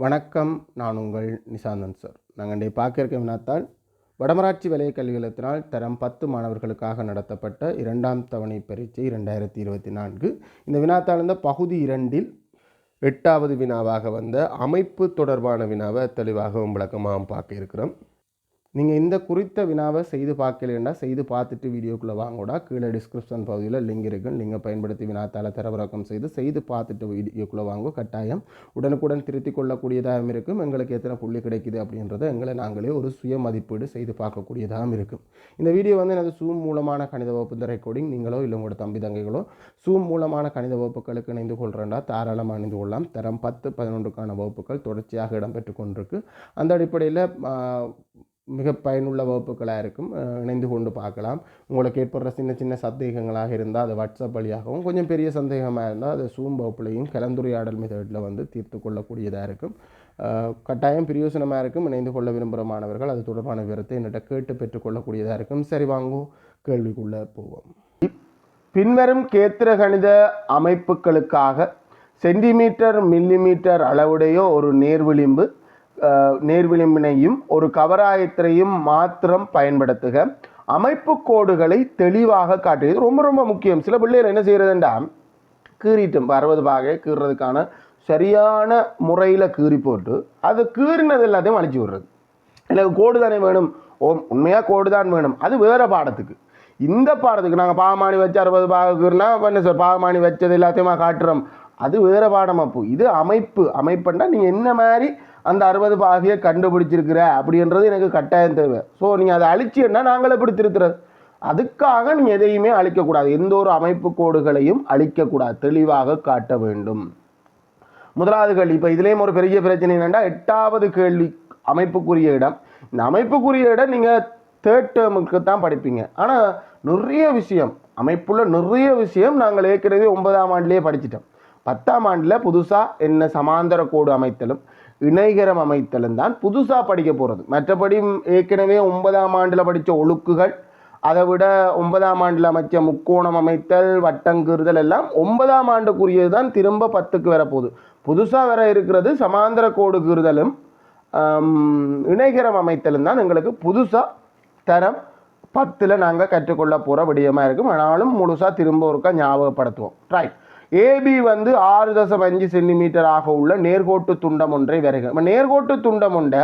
வணக்கம் நான் உங்கள் நிசாந்தன் சார். நாங்கள் இன்றைய பார்க்க வினாத்தால் வடமராட்சி வலய கல்விகளத்தினால் தரம் பத்து மாணவர்களுக்காக நடத்தப்பட்ட இரண்டாம் தவணை பரீட்சை இரண்டாயிரத்தி இருபத்தி நான்கு. இந்த வினாத்தாள் இந்த பகுதி இரண்டில் எட்டாவது வினாவாக வந்த அமைப்பு தொடர்பான வினாவை தெளிவாகவும் விளக்கமாகவும் பார்க்க இருக்கிறோம். நீங்கள் இந்த குறித்த வினாவை செய்து பார்க்கலன்னா செய்து பார்த்துட்டு வீடியோக்குள்ளே வாங்கூடா. கீழே டிஸ்கிரிப்ஷன் பகுதியில் லிங்க் இருக்கும் லிங்கை பயன்படுத்தி வினாத்தால் தரவிறக்கம் செய்து செய்து பார்த்துட்டு வீடியோக்குள்ளே வாங்க. கட்டாயம் உடனுக்குடன் திருத்திக் கொள்ளக்கூடியதாகவும் இருக்கும். எங்களுக்கு எத்தனை புள்ளி கிடைக்குது அப்படின்றத எங்களை நாங்களே ஒரு சுய மதிப்பீடு செய்து பார்க்கக்கூடியதாகவும் இருக்கும். இந்த வீடியோ வந்து எனது சூம் மூலமான கணித வகுப்பு இந்த ரெக்கார்டிங் நீங்களோ இல்லை உங்களோட தம்பி தங்கைகளோ சூம் மூலமான கணித வகுப்புகளுக்கு இணைந்து கொள்கிறேன்டா தாராளமாக இணைந்து கொள்ளலாம். தரம் பத்து பதினொன்றுக்கான வகுப்புகள் தொடர்ச்சியாக இடம்பெற்று கொண்டிருக்கு. அந்த அடிப்படையில் மிக பயனுள்ள வகுப்புகளாக இருக்கும். இணைந்து கொண்டு பார்க்கலாம். உங்களுக்கு ஏற்படுற சின்ன சின்ன சந்தேகங்களாக இருந்தால் அது வாட்ஸ்அப் வழியாகவும் கொஞ்சம் பெரிய சந்தேகமாக இருந்தால் அது சூம் வகுப்புலையும் கலந்துரையாடல் மெத்தடில் வந்து தீர்த்து கொள்ளக்கூடியதாக இருக்கும். கட்டாயம் பிரயோசனமாக இருக்கும். இணைந்து கொள்ள விரும்புகிற மாணவர்கள் அது தொடர்பான விவரத்தை என்னிட்ட கேட்டு பெற்றுக்கொள்ளக்கூடியதாக இருக்கும். சரி வாங்கும் கேள்விக்குள்ளே போவோம். பின்வரும் கேத்திர கணித அமைப்புகளுக்காக சென்டிமீட்டர் மில்லிமீட்டர் அளவுடைய ஒரு நேர்விளிம்பு நேர்விளிம்பினையும் ஒரு கவராயத்திரையும் மாத்திரம் பயன்படுத்துக. அமைப்பு கோடுகளை தெளிவாக காட்டுகிறது ரொம்ப ரொம்ப முக்கியம். சில பிள்ளைகள் என்ன செய்கிறதுண்டா கீறிட்டும். இப்போ அறுபது பாகை கீறுறதுக்கான சரியான முறையில் கீறி போட்டு அது கீறினது எல்லாத்தையும் அழிச்சு விடுறது. எனக்கு கோடு தானே வேணும்? ஓ உண்மையாக கோடு தான் வேணும். அது வேறு பாடத்துக்கு. இந்த பாடத்துக்கு நாங்கள் பாகமானி வச்சு அறுபது பாகக்குன்னா என்ன சார்? பாகமானி வச்சது எல்லாத்தையுமா காட்டுறோம்? அது வேறு பாடம் அப்போ. இது அமைப்பு. அமைப்புன்னா நீங்கள் என்ன மாதிரி அந்த அறுபது பாகையை கண்டுபிடிச்சிருக்கிற அப்படின்றது எனக்கு கட்டாயம் தேவை. ஸோ நீங்கள் அதை அழிச்சின்னா நாங்கள் எப்படி திருத்துறது அதுக்காக நீங்கள் எதையுமே அழிக்கக்கூடாது. எந்த ஒரு அமைப்பு கோடுகளையும் அழிக்கக்கூடாது. தெளிவாக காட்ட வேண்டும். முதலாவது கேள்வி. இப்போ இதுலேயும் ஒரு பெரிய பிரச்சனை என்னென்னா எட்டாவது கேள்வி அமைப்புக்குரிய இடம். இந்த அமைப்புக்குரிய இடம் நீங்கள் தேர்ட் டேர்முக்கு தான் படிப்பீங்க. ஆனால் நிறைய விஷயம் அமைப்புள்ள நிறைய விஷயம் நாங்கள் ஏற்கனவே ஒன்பதாம் ஆண்டுலேயே படிச்சிட்டோம். பத்தாம் ஆண்டில் புதுசாக என்ன சமாந்தர கோடு அமைத்தலும் இணைகரம் அமைத்தலும் தான் புதுசாக படிக்க போகிறது மற்றபடி ஏற்கனவே ஒன்பதாம் ஆண்டில் படித்த ஒழுக்குகள் அதை விட ஒன்பதாம் ஆண்டில் அமைச்ச முக்கோணம் அமைத்தல் வட்டங்கீறுதல் எல்லாம் ஒன்பதாம் ஆண்டுக்குரியது தான் திரும்ப பத்துக்கு வரப்போகுது புதுசாக வர இருக்கிறது சமாந்தர கோடு கீறுதலும் இணைகரம் அமைத்தலும் தான் எங்களுக்கு புதுசாக தரம் பத்தில் நாங்கள் கற்றுக்கொள்ள போகிற விடயமாக இருக்கும். ஆனாலும் முழுசாக திரும்ப ஒருக்கா ஞாபகப்படுத்துவோம். ரைட் ஏபி வந்து ஆறு தசம் அஞ்சு சென்டிமீட்டர் ஆக உள்ள நேர்கோட்டு துண்டம் ஒன்றை வரைக நேர்கோட்டு துண்டம் ஒன்றை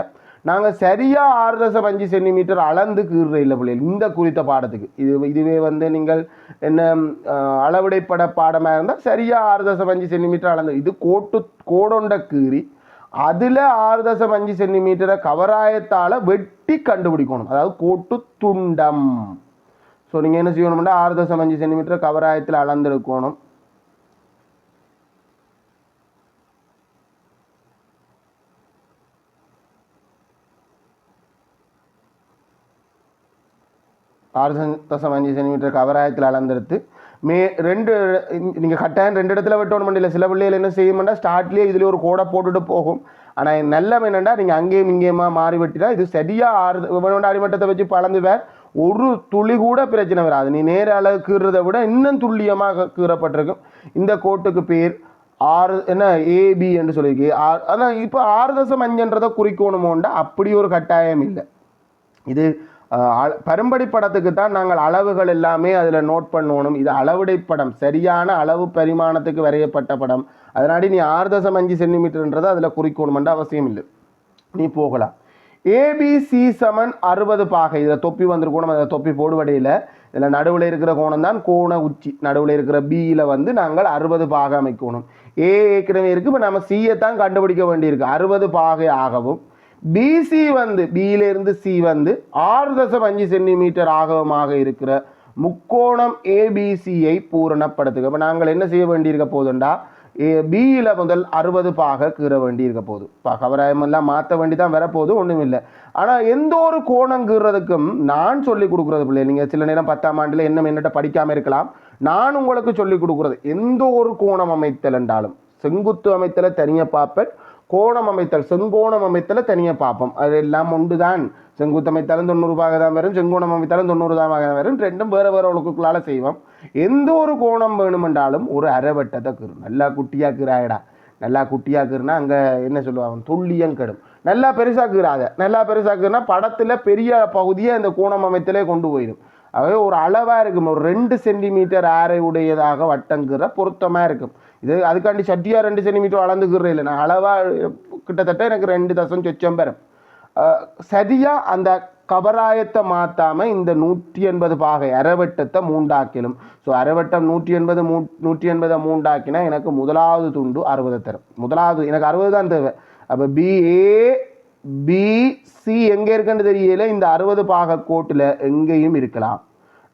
நாங்கள் சரியாக ஆறு தசம் அஞ்சு சென்டிமீட்டர் அளந்து கீறுற இல்லை பிள்ளைகள் இந்த குறித்த பாடத்துக்கு. இது இதுவே வந்து நீங்கள் என்ன அளவுடைப்பட அளவிடைப்பட பாடமாக இருந்தால் சரியாக ஆறு தசம் அஞ்சு சென்டிமீட்டர் அளந்து இது கோட்டு கோடொண்ட கீறி அதில் ஆறு தசம் அஞ்சு சென்டிமீட்டரை கவராயத்தால் வெட்டி கண்டுபிடிக்கணும். அதாவது கோட்டு துண்டம். ஸோ நீங்கள் என்ன செய்யணும்னா ஆறு தசம் அஞ்சு சென்டிமீட்டர் கவராயத்தில் அளந்தெடுக்கணும். ஆறு தசம் அஞ்சு சென்டிமீட்டர் கவராயத்தில் அளந்தெடுத்து மே ரெண்டு நீங்கள் கட்டாயம் ரெண்டு இடத்துல வெட்டணும் பண்ணல சில பிள்ளைகள் என்ன செய்யும்னா ஸ்டார்ட்லேயே இதில் ஒரு கோடை போட்டுட்டு போகும். ஆனால் நல்ல என்னென்னா நீங்கள் அங்கேயும் இங்கேயுமா மாறி வெட்டினா இது சரியாக ஆறு அடிமட்டத்தை வச்சு பழந்து வேற ஒரு துளி கூட பிரச்சனை வராது. நீ நேர அளவு கீறதை விட இன்னும் துல்லியமாக கீறப்பட்டிருக்கும். இந்த கோட்டுக்கு பேர் ஆறு என்ன ஏபி என்று சொல்லியிருக்கு. ஆறு ஆனால் இப்போ ஆறு தசம் அஞ்சுன்றதை குறிக்கணுமோண்டா அப்படி ஒரு கட்டாயம் இல்லை. இது பரும்படி படத்துக்கு தான் நாங்கள் அளவுகள் எல்லாமே அதில் நோட் பண்ணணும் இது அளவுடை படம். சரியான அளவு பரிமாணத்துக்கு வரையப்பட்ட படம். அதனாடி நீ ஆறு தசம் அஞ்சு சென்டிமீட்டர்ன்றதை அதில் குறிக்கணுமென்ற அவசியம் இல்லை. நீ போகலாம். ஏபிசி சமன் அறுபது பாகை. இதில் தொப்பி வந்திருக்கணும். அந்த தொப்பி போடுவடையில். இதில் நடுவில் இருக்கிற கோணம் தான் கோண உச்சி. நடுவில் இருக்கிற பியில் வந்து நாங்கள் அறுபது பாகை அமைக்கணும். ஏ ஏற்கனவே இருக்குது இப்போ நம்ம சியை தான் கண்டுபிடிக்க வேண்டியிருக்கு. அறுபது பாகை ஆகவும். பிசி வந்து பியிலிருந்து சி வந்து ஆறு தசம் அஞ்சு சென்டிமீட்டர் ஆகவமாக இருக்கிற முக்கோணம் ஏபிசியை பூரணப்படுத்துக. இப்போ நாங்கள் என்ன செய்ய வேண்டியிருக்க போதுண்டா? ஏ பியில் முதல் அறுபது பாக கீற வேண்டியிருக்க போகுது. இப்போ கவராயமெல்லாம் மாற்ற வேண்டி தான் வரப்போகுது ஒன்றும் இல்லை ஆனால் எந்த ஒரு கோணம் கீறதுக்கும் நான் சொல்லி கொடுக்குறது பிள்ளை நீங்கள் சில நேரம் பத்தாம் ஆண்டில் என்ன என்னட்ட படிக்காமல் இருக்கலாம். நான் உங்களுக்கு சொல்லி கொடுக்குறது எந்த ஒரு கோணம் அமைத்தல் என்றாலும். செங்குத்து அமைத்தலை தனியாக பார்ப்பேன் கோணம் அமைத்தல் செங்கோணம் அமைத்தலை தனியாக பார்ப்போம். அது எல்லாம் ஒன்று தான் செங்குத்து அமைத்தாலும் தொண்ணூறு பாக தான் வரும் செங்கோணம் அமைத்தாலும் தொண்ணூறு தான் பாக வரும். ரெண்டும் வேறு வேறு ஒழுக்குகளால் செய்வோம். எந்த ஒரு கோணம் வேணுமென்றாலும் ஒரு அரைவட்டத்தை கீறும். நல்லா குட்டியாக கீறாயடா. நல்லா குட்டியாக்குறனா அங்கே என்ன சொல்லுவாங்க? துல்லியம் கெடும். நல்லா பெருசாக்குறாத நல்லா பெருசாக்குறனா படத்தில் பெரிய பகுதியை அந்த கோணம் அமைத்திலே கொண்டு போயிடும். ஆகவே ஒரு அளவாக இருக்கும். ஒரு ரெண்டு சென்டிமீட்டர் ஆரை உடையதாக வட்டங்கிற பொருத்தமாக இருக்கும். இது அதுக்காண்டி சட்டியாக ரெண்டு சென்டிமீட்டர் வளர்ந்துக்கிறேன் இல்லை. நான் அளவாக கிட்டத்தட்ட எனக்கு ரெண்டு தசம் சொச்சம் பெறும் சரியாக அந்த கபராயத்தை மாற்றாமல் இந்த நூற்றி எண்பது பாகை அரைவட்டத்தை மூண்டாக்கிலும். ஸோ அரைவட்டம் நூற்றி எண்பது மூ நூற்றி எண்பதை மூண்டாக்கினா எனக்கு முதலாவது துண்டு அறுபது தரும். முதலாவது எனக்கு அறுபது தான் தேவை. அப்போ பிஏ பிசி எங்கே இருக்குன்னு தெரியல. இந்த அறுபது பாக கோட்டில் எங்கேயும் இருக்கலாம்.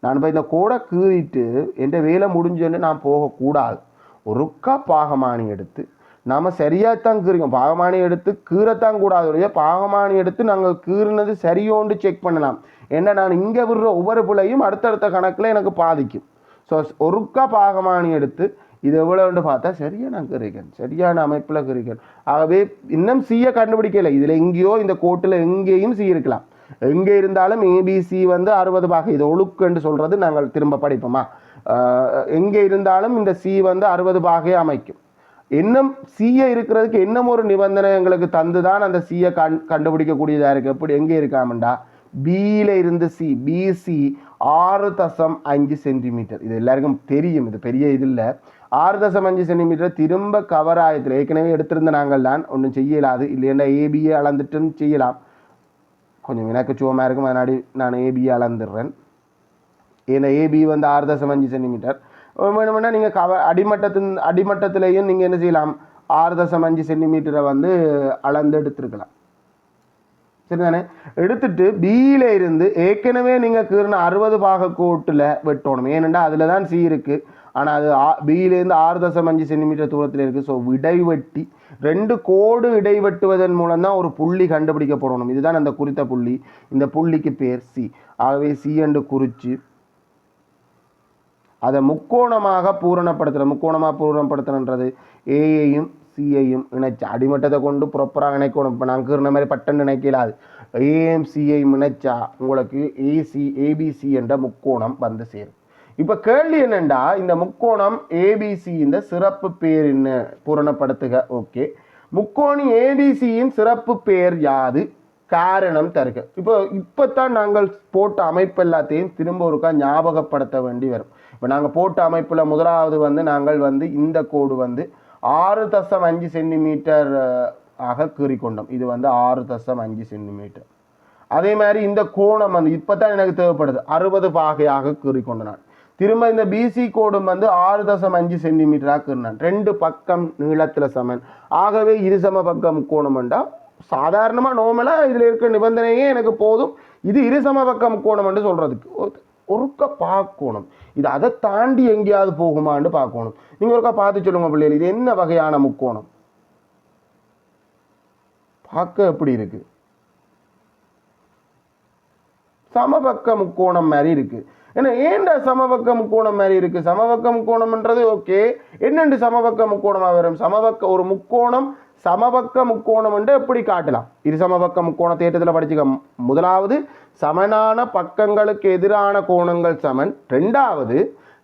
நான் இப்போ இந்த கோடை கீறிட்டு என் வேலை முடிஞ்சோன்னு நான் போகக்கூடாது. ஒருக்கா பாகமானி எடுத்து நாம் சரியாகத்தான் கீறுங்க பாகமானி எடுத்து கீறத்தான் கூடாது ஒழிய பாகமானி எடுத்து நாங்கள் கீறினது சரியோண்டு செக் பண்ணலாம். ஏன்னா நான் இங்கே விடுற ஒவ்வொரு பிள்ளையும் அடுத்தடுத்த கணக்கில் எனக்கு பாதிக்கும். ஸோ ஒருக்கா பாகமானி எடுத்து இது எவ்வளோன்னு பார்த்தா சரியாக நான் கீறிக்கேன். சரியான அமைப்பில் கீறிக்கேன். ஆகவே இன்னும் சியை கண்டுபிடிக்கல. இதில் எங்கேயோ இந்த கோட்டில் எங்கேயும் சி இருக்கலாம். எங்கே இருந்தாலும் ஏபிசி வந்து அறுபது பாகை இது ஒழுக்குன்னு சொல்கிறது நாங்கள் திரும்ப படிப்போமா? எங்கே இருந்தாலும் இந்த சி வந்து அறுபது பாகை அமைக்கும். இன்னும் சிஏ இருக்கிறதுக்கு இன்னும் ஒரு நிபந்தனை எங்களுக்கு தந்து தான் அந்த சியை கண் கண்டுபிடிக்கக்கூடியதாக இருக்குது எப்படி எங்கே இருக்காமண்டா? பியில் இருந்து சி பிசி ஆறு தசம் அஞ்சு சென்டிமீட்டர். இது எல்லாருக்கும் தெரியும். இது பெரிய இது இல்லை. ஆறு தசம் அஞ்சு சென்டிமீட்டர் திரும்ப கவர் ஆயத்தில் ஏற்கனவே எடுத்திருந்த நாங்கள் தான் ஒன்றும் செய்யலாது. இல்லைன்னா ஏபியை அளந்துட்டும் செய்யலாம். கொஞ்சம் எனக்கு சுவமாக இருக்கும். அதனாடி நான் ஏபியை அளந்துடுறேன். ஏன்னா ஏபி வந்து ஆறு தசம் அஞ்சு சென்டிமீட்டர் வேணுமென்னா நீங்கள் கவ அடிமட்டத்தின் அடிமட்டத்திலையும் நீங்கள் என்ன செய்யலாம்? ஆறு தசம் அஞ்சு சென்டிமீட்டரை வந்து அளந்து எடுத்துருக்கலாம். சரிதானே? எடுத்துட்டு பியில் இருந்து ஏற்கனவே நீங்கள் கீர்ன அறுபது பாக கோட்டில் வெட்டணும். ஏனெண்டா அதில் தான் சி இருக்குது ஆனால் அது ஆ பியிலேருந்து ஆறு தசம் அஞ்சு சென்டிமீட்டர் தூரத்தில் இருக்குது ஸோ இடைவெட்டி ரெண்டு கோடு இடைவெட்டுவதன் மூலம் தான் ஒரு புள்ளி கண்டுபிடிக்கப்படணும். இதுதான் அந்த குறித்த புள்ளி. இந்த புள்ளிக்கு பேர் சி ஆகவே சி என்று குறித்து அதை முக்கோணமாக பூரணப்படுத்துகிற முக்கோணமாக பூரணப்படுத்தணுன்றது ஏஐயும் சிஐயும் இணைச்சு. அடிமட்டத்தை கொண்டு ப்ராப்பராக இணைக்கணும். இப்போ நாங்கள் கீறின மாதிரி பட்டன் இணைக்கலாது. ஏஎம் சிஐயும் இணைச்சா உங்களுக்கு ஏசி ஏபிசி என்ற முக்கோணம் வந்து சேரும். இப்போ கேள்வி என்னண்டா இந்த முக்கோணம் ஏபிசி இந்த சிறப்பு பேர் என்ன? பூரணப்படுத்துக. ஓகே முக்கோணி ஏபிசியின் சிறப்பு பேர் யாது? காரணம் தருக. இப்போ இப்போ தான் நாங்கள் போட்ட அமைப்பு எல்லாத்தையும் திரும்ப ஒருக்கா ஞாபகப்படுத்த வேண்டி வரும். இப்போ நாங்கள் போட்ட அமைப்பில் முதலாவது வந்து நாங்கள் வந்து இந்த கோடு வந்து ஆறு தசம் அஞ்சு சென்டிமீட்டர் ஆக கீறிக்கொண்டோம். இது வந்து ஆறு தசம் அஞ்சு சென்டிமீட்டர். அதே மாதிரி இந்த கோணம் வந்து இப்போ தான் எனக்கு தேவைப்படுது. அறுபது பாகையாக கீறிக்கொண்டு நான் திரும்ப இந்த பிசி கோடும் வந்து ஆறு தசம் அஞ்சு சென்டிமீட்டராக கீறினான். ரெண்டு பக்கம் நீளத்தில் சமன். ஆகவே இரு சம பக்கம் முக்கோணம்ண்டா சாதாரணமாக நோமலாக இதில் இருக்க நிபந்தனையே எனக்கு போதும். இது இரு சம பக்கம் முக்கோணம் என்று சொல்கிறதுக்கு ஒருக்க பார்க்கணும். இது அதை தாண்டி எங்கேயாவது போகுமான்னு பார்க்கணும். நீங்கள் ஒருக்கா பார்த்து சொல்லுங்க பிள்ளைகள் இது என்ன வகையான முக்கோணம்? பார்க்க எப்படி இருக்கு? சமபக்க முக்கோணம் மாதிரி இருக்கு. ஏன்னா ஏன்டா சமபக்க முக்கோணம் மாதிரி இருக்கு? சமபக்க முக்கோணம்ன்றது ஓகே என்னென்று சமபக்க முக்கோணமாக வரும்? சமபக்க ஒரு முக்கோணம் சமபக்க முக்கோணம் என்று எப்படி காட்டலாம்? இது சமபக்க முக்கோண தேற்றத்தில் படிச்சுக்க. முதலாவது சமனான பக்கங்களுக்கு எதிரான கோணங்கள் சமன். ரெண்டாவது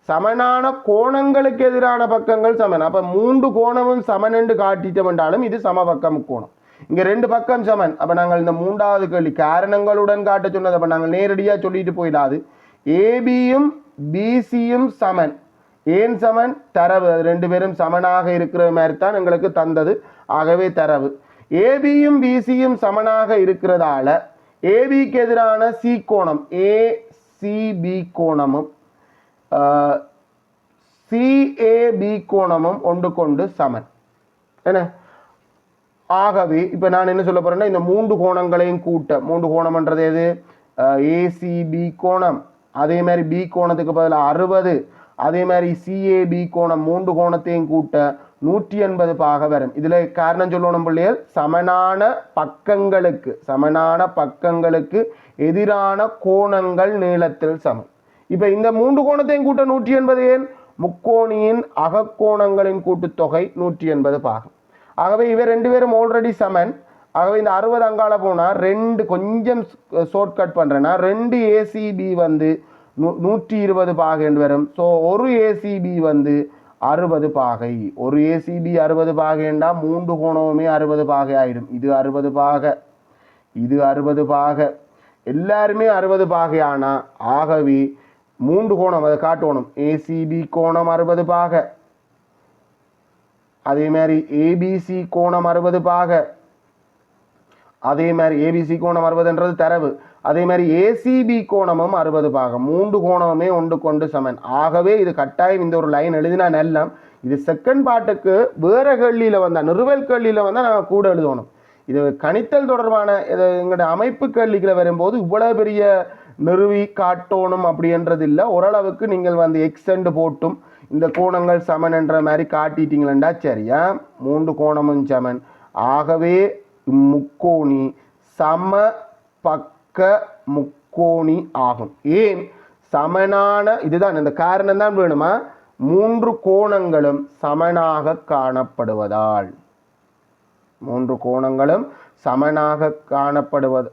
சமனான கோணங்களுக்கு எதிரான பக்கங்கள் சமன். அப்ப மூன்று கோணமும் சமன் என்று காட்டிட்டோம்ன்றாலும் இது சமபக்க முக்கோணம். இங்க ரெண்டு பக்கம் சமன். அப்ப நாங்கள் இந்த மூன்றாவது கேள்வி காரணங்களுடன் காட்ட சொன்னது. அப்ப நாங்கள் நேரடியா சொல்லிட்டு போயிடாது. ஏபியும் பிசியும் சமன். ஏன் சமன்? தரவு. ரெண்டு பேரும் சமனாக இருக்கிற மாதிரி தான் எங்களுக்கு தந்தது. ஆகவே தரவு. ஏபியும் பிசியும் சமனாக இருக்கிறதால ஏபிக்கு எதிரான சி கோணம் ஏசிபி கோணமும் சிஏபி கோணமும் ஒன்று கொண்டு சமன். என்ன? ஆகவே இப்போ நான் என்ன சொல்ல போகிறேன்னா இந்த மூன்று கோணங்களையும் கூட்ட. மூன்று கோணம்ன்றது எது? ஏசிபி கோணம். அதே மாதிரி பி கோணத்துக்கு பதிலாக அறுபது. அதே மாதிரி சிஏபி கோணம் மூன்று கோணத்தையும் கூட்ட. நூற்றி எண்பது பாக வரும் இதில் காரணம் சொல்லணும் பிள்ளைகள் சமனான பக்கங்களுக்கு சமனான பக்கங்களுக்கு எதிரான கோணங்கள் நீளத்தில் சமம். இப்போ இந்த மூன்று கோணத்தையும் கூட்ட நூற்றி எண்பது ஏன்? முக்கோணியின் அகக்கோணங்களின் கூட்டுத்தொகை நூற்றி எண்பது பாகம். ஆகவே இவர் ரெண்டு பேரும் ஆல்ரெடி சமன். ஆகவே இந்த அறுபது அங்கால போனால் ரெண்டு கொஞ்சம் ஷார்ட் கட் பண்ணுறேன்னா ரெண்டு ஏசிபி வந்து நூ நூற்றி இருபது பாக வரும். ஸோ ஒரு ஏசிபி வந்து அறுபது பாகை. ஒரு ஏசிபி அறுபது பாகைண்டா மூன்று கோணமுமே அறுபது பாகை ஆயிடும் இது அறுபது பாகை. இது அறுபது பாகை. எல்லாருமே அறுபது பாகையானா ஆகவே மூன்று கோணம் அதை காட்டணும். ஏசிபி கோணம் அறுபது பாகை. அதே மாதிரி ஏபிசி கோணம் அறுபது பாகை. அதே மாதிரி ஏபிசி கோணம் அறுபதுன்றது தரவு. அதே மாதிரி ஏசிபி கோணமும் அறுபது பாகம். மூன்று கோணமுமே ஒன்று கொண்டு சமன். ஆகவே இது கட்டாயம் இந்த ஒரு லைன் எழுதினா நல்லம். இது செகண்ட் பாட்டுக்கு வேற கேள்வியில் வந்தால் நிறுவல் கேள்வியில் வந்தால் நாங்கள் கூட எழுதணும். இது கணித்தல் தொடர்பான இது எங்களுடைய அமைப்பு கேள்விகளை வரும்போது இவ்வளோ பெரிய நிறுவி காட்டணும் அப்படின்றது இல்லை ஓரளவுக்கு நீங்கள் வந்து எக்ஸ்டெண்ட் போட்டும். இந்த கோணங்கள் சமன் என்ற மாதிரி காட்டிட்டீங்களா சரியா? மூன்று கோணமும் சமன். ஆகவே முக்கோணி சம பக் பக்க முக்கோணி ஆகும். ஏன்? சமனான இதுதான் இந்த காரணம் தான் வேணுமா? மூன்று கோணங்களும் சமனாக காணப்படுவதால். மூன்று கோணங்களும் சமனாக காணப்படுவது.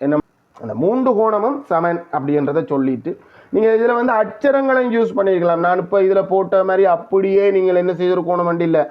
என்ன? அந்த மூன்று கோணமும் சமன் அப்படின்றத சொல்லிட்டு நீங்கள் இதில் வந்து அச்சரங்களையும் யூஸ் பண்ணியிருக்கலாம் நான் இப்போ இதில் போட்ட மாதிரி அப்படியே நீங்கள் என்ன செய்திருக்கணும் இல்லை.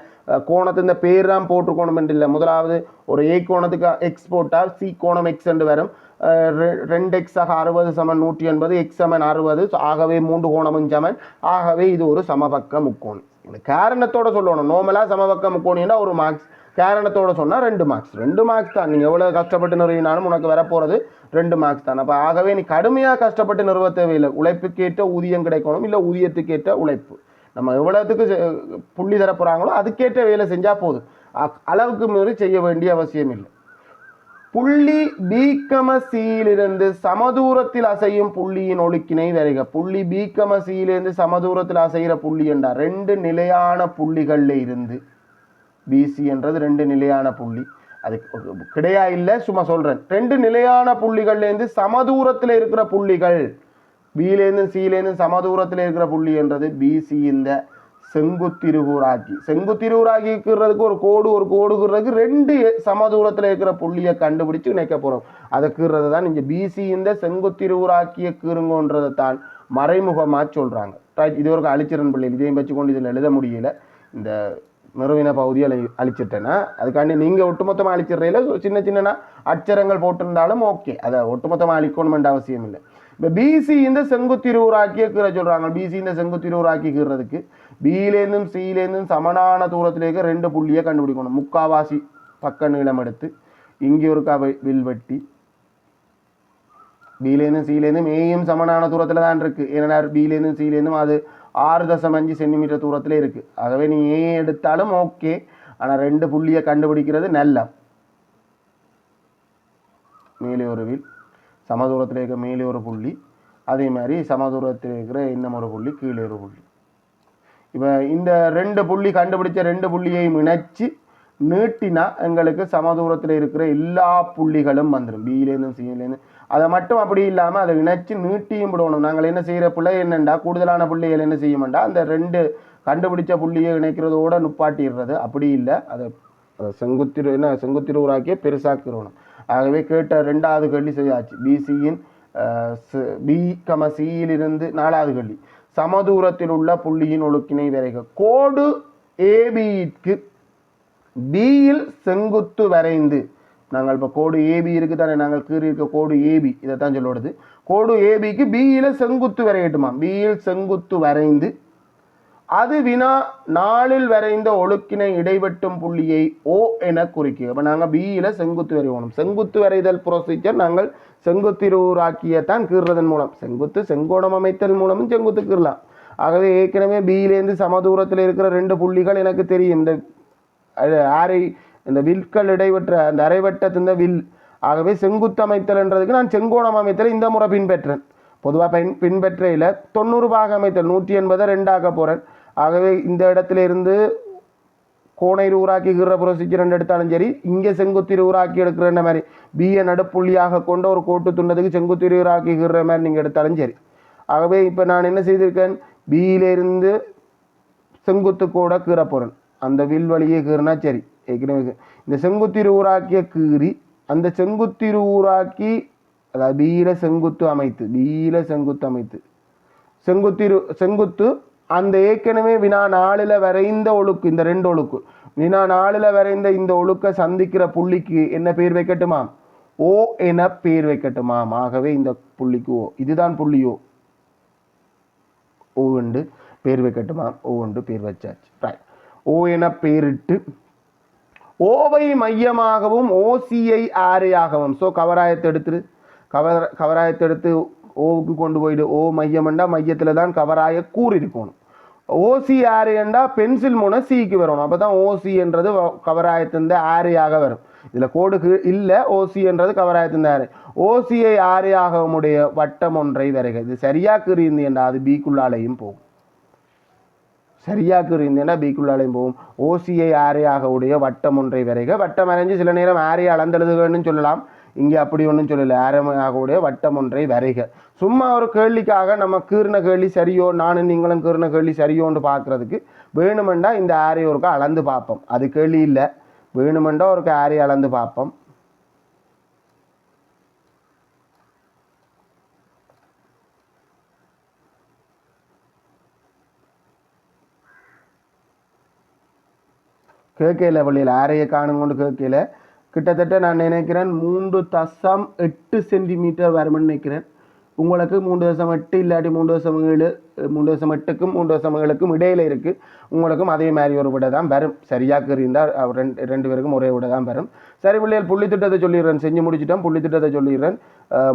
கோணத்து இந்த பேர் தான் போட்டிருக்கணும் இல்லை. முதலாவது ஒரு ஏ கோணத்துக்கு எக்ஸ் போட்டால் சி கோணம் எக்ஸ் என்று வரும். ரெண்டு ரெ- ரெண்டு அறுபது சமன் நூற்றி எண்பது எக்ஸ் சமன் அறுபது ஆகவே மூன்று கோணமும் சமன். ஆகவே இது ஒரு சமபக்க முக்கோணம். இந்த காரணத்தோட சொல்லணும். நார்மலாக சமபக்க முக்கோணின்னா ஒரு மார்க்ஸ் காரணத்தோட சொன்னால் ரெண்டு மார்க்ஸ் ரெண்டு மார்க்ஸ் தான். நீங்கள் எவ்வளோ கஷ்டப்பட்டு நிறுவினாலும் உனக்கு வரப்போகிறது ரெண்டு மார்க்ஸ் தான். அப்போ ஆகவே நீ கடுமையாக கஷ்டப்பட்டு நிறுவ தேவையில்லை. உழைப்புக்கேற்ற ஊதியம் கிடைக்கணும் இல்லை ஊதியத்துக்கேற்ற உழைப்பு. நம்ம எவ்வளோத்துக்கு செ- புள்ளி தர போகிறாங்களோ அதுக்கேற்ற வேலை செஞ்சால் போதும். அளவுக்கு மீறி செய்ய வேண்டிய அவசியம் இல்லை புள்ளி பீக்கம சியிலிருந்து சமதூரத்தில் அசையும் புள்ளியின் ஒழுக்கினை வருக புள்ளி பீக்கம சியிலிருந்து சமதூரத்தில் அசைகிற புள்ளி என்றா ரெண்டு நிலையான புள்ளிகளில் இருந்து. பிசி என்றது ரெண்டு நிலையான புள்ளி. அது கிடையா இல்லை? சும்மா சொல்கிறேன் ரெண்டு நிலையான புள்ளிகள்லேருந்து சமதூரத்தில் இருக்கிற புள்ளிகள் பியிலேருந்து சியிலேருந்து சமதூரத்தில் இருக்கிற புள்ளி என்றது பிசி இந்த செங்குத்திருகூராக்கி செங்குத்திருகூராக்கிக்கிறதுக்கு ஒரு கோடு ஒரு கோடுக்கிறதுக்கு ரெண்டு சமதூரத்தில் இருக்கிற புள்ளியை கண்டுபிடிச்சு இணைக்க போகிறோம் அதை கீறது தான் இங்கே பிசி இந்த செங்குத்திருகூராக்கிய கீறுங்கன்றதை தான் மறைமுகமாக சொல்கிறாங்க ரைட் இது ஒரு அழிச்சிரன் பிள்ளை இதையும் வச்சுக்கொண்டு இதில் எழுத முடியல. இந்த நிறுவின பகுதியை அழி அழிச்சிட்டேன்னா அதுக்காண்டி நீங்கள் ஒட்டுமொத்தமாக அழிச்சிடுறீங்கள? சின்ன சின்ன அச்சரங்கள் போட்டிருந்தாலும் ஓகே. அதை ஒட்டுமொத்தமாக அழிக்கணுமென்ற அவசியம் இல்லை. இப்போ பிசி இந்த செங்குத்திருவுராக்கிய கீரை சொல்கிறாங்க பிசி இந்த செங்குத்திருவூராக்கி கீறதுக்கு பியிலேருந்தும் சியிலேருந்தும் சமனான தூரத்திலேக்கு ரெண்டு புள்ளியை கண்டுபிடிக்கணும். முக்காவாசி பக்க நீளம் எடுத்து இங்கே ஒரு கவை வில் வெட்டி. பிலேருந்தும் சிலேருந்தும் ஏயும் சமனான தூரத்தில் தான் இருக்குது ஏன்னா பியிலேருந்தும் சியிலேருந்தும் அது ஆறு தசம் அஞ்சு சென்டிமீட்டர் தூரத்தில் இருக்குது ஆகவே நீ ஏ எடுத்தாலும் ஓகே ஆனால் ரெண்டு புள்ளியை கண்டுபிடிக்கிறது நல்ல. மேலே ஒரு வில் சமதூரத்தில் இருக்கிற மேலே ஒரு புள்ளி. அதே மாதிரி சமதூரத்தில் இருக்கிற இன்னும் ஒரு புள்ளி கீழே ஒரு புள்ளி. இப்போ இந்த ரெண்டு புள்ளி கண்டுபிடிச்ச ரெண்டு புள்ளியையும் இணைச்சி நீட்டினா எங்களுக்கு சமதூரத்தில் இருக்கிற எல்லா புள்ளிகளும் வந்துடும் பியிலேருந்து சியிலேருந்து அதை மட்டும் அப்படி இல்லாமல் அதை இணைச்சி நீட்டியும் விடணும். நாங்கள் என்ன செய்கிற பிள்ளை என்னண்டா? கூடுதலான புள்ளிகள் என்ன செய்யும்டா அந்த ரெண்டு கண்டுபிடிச்ச புள்ளியை இணைக்கிறதோட நுப்பாட்டிடுறது. அப்படி இல்லை. அதை அதை செங்குத்திரு என்ன செங்குத்திருவராக்கியே பெருசாக்கிறணும் ஆகவே கேட்ட ரெண்டாவது கேள்வி செய்யாச்சு பிசியின் பி கம சியிலிருந்து நாலாவது கேள்வி. சமதூரத்தில் உள்ள புள்ளியின் ஒழுக்கினை வரைக. கோடு ஏபிக்கு பியில் செங்குத்து வரைந்து. நாங்கள் இப்போ கோடு ஏபி இருக்குது தானே நாங்கள் கீறி இருக்க கோடு ஏபி இதை தான் சொல்லப்படுது கோடு ஏபிக்கு பியில் செங்குத்து வரையட்டுமா? பியில் செங்குத்து வரைந்து அது வினா நாளில் வரைந்த ஒழுக்கினை இடைவெட்டும் புள்ளியை ஓ என குறிக்கும் இப்போ நாங்கள் பிஇயில் செங்குத்து வரைவோம் செங்குத்து வரைதல் ப்ரொசீஜர் நாங்கள் செங்குத்திரூராக்கியத்தான் கீறுறதன் மூலம். செங்குத்து செங்கோணம் அமைத்தல் மூலமும் செங்குத்து கீறலாம். ஆகவே ஏற்கனவே பியிலேருந்து சமதூரத்தில் இருக்கிற ரெண்டு புள்ளிகள் எனக்கு தெரியும். இந்த ஆரை இந்த வில்கள் இடைவெற்ற அந்த அரைவட்டத்தின் வில். ஆகவே செங்குத்து அமைத்தல் என்றதுக்கு நான் செங்கோணம் அமைத்தல் இந்த முறை பின்பற்றேன். பொதுவாக பின் பின்பற்றையில் தொண்ணூறு பாக அமைத்தல் நூற்றி எண்பதை ரெண்டாக்க போகிறேன் ஆகவே இந்த இடத்துல இருந்து கோணை ஊராக்கி கீற ப்ரொசீஜர் ரெண்டு எடுத்தாலும் சரி இங்கே செங்குத்திரு ஊராக்கி எடுக்கிற மாதிரி பிஏ நடுப்புள்ளியாக கொண்ட ஒரு கோட்டு துண்டதுக்கு செங்குத்திரு ஊராக்கி மாதிரி நீங்கள் எடுத்தாலும் சரி. ஆகவே இப்போ நான் என்ன செய்திருக்கேன்? பியிலிருந்து செங்குத்து கூட கீற போகிறேன் அந்த வில் வழியே கீறினா சரி ஏற்கனவே. இந்த செங்குத்திரு ஊராக்கிய கீறி அந்த செங்குத்திரு ஊராக்கி அதாவது பீல செங்குத்து அமைத்து பீல செங்குத்து அமைத்து செங்குத்திரு செங்குத்து அந்த ஏற்கனவே வினா நாளில் வரைந்த ஒழுக்கு இந்த ரெண்டு ஒழுக்கு. வினா நாளில் வரைந்த இந்த ஒழுக்க சந்திக்கிற புள்ளிக்கு என்ன பேர் வைக்கட்டுமாம் ஓ என பேர் வைக்கட்டுமாம். ஆகவே இந்த புள்ளிக்கு ஓ. இதுதான் புள்ளியோ ஓ. என்று பேர் வைக்கட்டுமாம். ஓ என்று பேர் வச்சாச்சு. ரைட் ஓ என பேரிட்டு ஓவை மையமாகவும் ஓசியை ஆரையாகவும். ஸோ கவராயத்தை எடுத்துரு. கவர கவராயத்தை எடுத்து ஓவுக்கு கொண்டு போயிடு. ஓ மையம்ண்டா மையத்தில் தான் கவராய கூறு இருக்கணும். ஓசி ஆரையண்டா பென்சில் மூணு சிக்கு வரணும் அப்போ தான் ஓசி என்றது வ- கவராயத்தின் ஆரையாக வரும். இதில் கோடுக்கு இல்லை ஓசின்றது கவராயத்தின் ஆறு. ஓசியை ஆரியாக உடைய வட்டம் ஒன்றை வரைக. இது சரியாக இருந்து என்றால் அது பீக்குள்ளாலையும் போகும். சரியாக இருந்தேன்னா பிக்குள்ளாலையும் போகும். ஓசியை ஆரியாக உடைய வட்டம் ஒன்றை வரைக. வட்டம் அரைஞ்சு சில நேரம் ஆரையை அளந்தெழுதுகன்னு சொல்லலாம். இங்கே அப்படி ஒன்றும் சொல்லலை. ஆரமையாகக்கூடிய வட்டம் ஒன்றை வரைக. சும்மா ஒரு கேள்விக்காக நம்ம கீர்ண கேள்வி சரியோ நானும் நீங்களும் கீர்ண கேள்வி சரியோன்னு பார்க்குறதுக்கு வேணுமெண்டா இந்த ஆரையோருக்கு ஒருக்கா அளந்து பார்ப்போம். அது கேள்வி இல்லை. வேணுமெண்டா ஒரு ஆரையை அளந்து பார்ப்போம். கேட்கல பள்ளியில் ஆரையை காணும் கொண்டு கேட்கல. கிட்டத்தட்ட நான் நினைக்கிறேன் மூன்று தசம் எட்டு சென்டிமீட்டர் வரும்னு நினைக்கிறேன். உங்களுக்கு மூன்று தசம் எட்டு இல்லாட்டி மூன்று தசம் ஏழு மூன்று தசம் எட்டுக்கும் மூன்று தசம் ஏழுக்கும் இடையில் இருக்குது உங்களுக்கும் அதே மாதிரி ஒரு விட தான் வரும். சரியாக இருந்தால் ரெண்டு ரெண்டு பேருக்கும் ஒரே விட தான் வரும். சரி பிள்ளைகள் புள்ளி திட்டத்தை சொல்லிடுறேன். செஞ்சு முடிச்சிட்டோம் புள்ளி திட்டத்தை சொல்லிடுறேன்.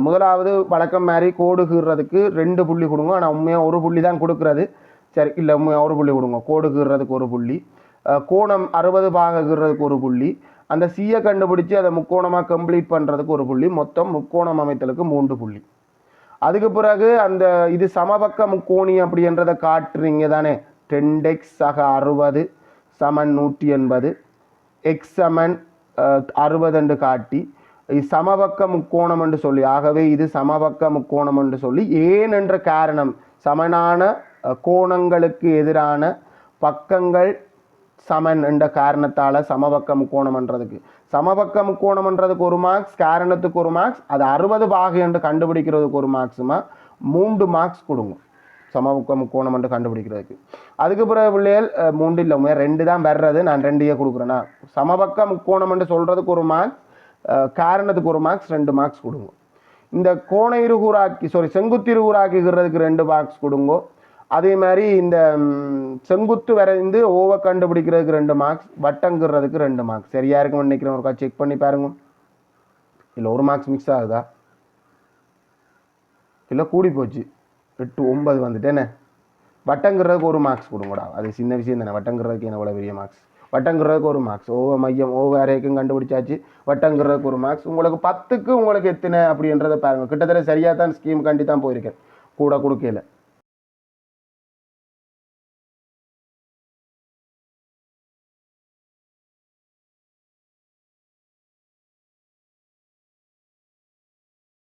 முதலாவது வழக்கம் மாதிரி கோடு கீறுறதுக்கு ரெண்டு புள்ளி கொடுங்க. ஆனால் உண்மையாக ஒரு புள்ளி தான் கொடுக்குறது. சரி இல்லை உண்மையாக ஒரு புள்ளி கொடுங்க. கோடு கீறுறதுக்கு ஒரு புள்ளி. கோணம் அறுபது பாக கீறுறதுக்கு ஒரு புள்ளி. அந்த சியை கண்டுபிடிச்சி அதை முக்கோணமாக கம்ப்ளீட் பண்ணுறதுக்கு ஒரு புள்ளி. மொத்தம் முக்கோணம் அமைத்தலுக்கு மூன்று புள்ளி. அதுக்கு பிறகு அந்த இது சமபக்க முக்கோணி அப்படின்றத காட்டுறீங்க தானே. டென் எக்ஸ் சக அறுபது சமன் நூற்றி எண்பது. எக்ஸ் சமன் அறுபது என்று காட்டி சமபக்க முக்கோணம் என்று சொல்லி ஆகவே இது சமபக்க முக்கோணம் என்று சொல்லி ஏன் என்ற காரணம் சமனான கோணங்களுக்கு எதிரான பக்கங்கள் சமன் என்ற காரணத்தால் சமபக்க முக்கோணம்ன்றதுக்கு சமபக்க முக்கோணம்ன்றதுக்கு ஒரு மார்க்ஸ் காரணத்துக்கு ஒரு மார்க்ஸ் அது அறுபது பாகு என்று கண்டுபிடிக்கிறதுக்கு ஒரு மார்க்ஸுமா மூன்று மார்க்ஸ் கொடுங்க. சமபக்க முக்கோணம் என்று கண்டுபிடிக்கிறதுக்கு. அதுக்கு பிறகு பிள்ளைகள் மூன்று இல்லை ரெண்டு தான் வர்றது நான் ரெண்டையே கொடுக்குறேன்னா சமபக்க முக்கோணம் என்று சொல்கிறதுக்கு ஒரு மார்க்ஸ் காரணத்துக்கு ஒரு மார்க்ஸ் ரெண்டு மார்க்ஸ் கொடுங்க. இந்த கோண இருகூறாக்கி சாரி செங்குத்திருகூறாக்கிக்கிறதுக்கு ரெண்டு மார்க்ஸ் கொடுங்கோ. அதே மாதிரி இந்த செங்குத்து வரைந்து ஓவை கண்டுபிடிக்கிறதுக்கு ரெண்டு மார்க்ஸ் வட்டங்கிறதுக்கு ரெண்டு மார்க்ஸ் சரியா இருக்கும்னு நினைக்கிறேன். ஒருக்கா செக் பண்ணி பாருங்க. இல்லை ஒரு மார்க்ஸ் மிக்ஸ் ஆகுதா? இல்லை கூடி போச்சு. எட்டு ஒன்பது வந்துட்டேனே வட்டங்கிறதுக்கு ஒரு மார்க்ஸ் கொடுங்கடா. அது சின்ன விஷயம் தானே. வட்டங்கிறதுக்கு என்ன இவ்வளோ பெரிய மார்க்ஸ் வட்டங்கிறதுக்கு ஒரு மார்க்ஸ் ஓவ மையம் ஓவ வேறைக்கும் கண்டுபிடிச்சாச்சு. வட்டங்கிறதுக்கு ஒரு மார்க்ஸ் உங்களுக்கு பத்துக்கு உங்களுக்கு எத்தனை அப்படின்றத பாருங்கள் கிட்டத்தட்ட சரியாக தான் ஸ்கீம் கண்டி தான் போயிருக்கேன். கூட கொடுக்கல.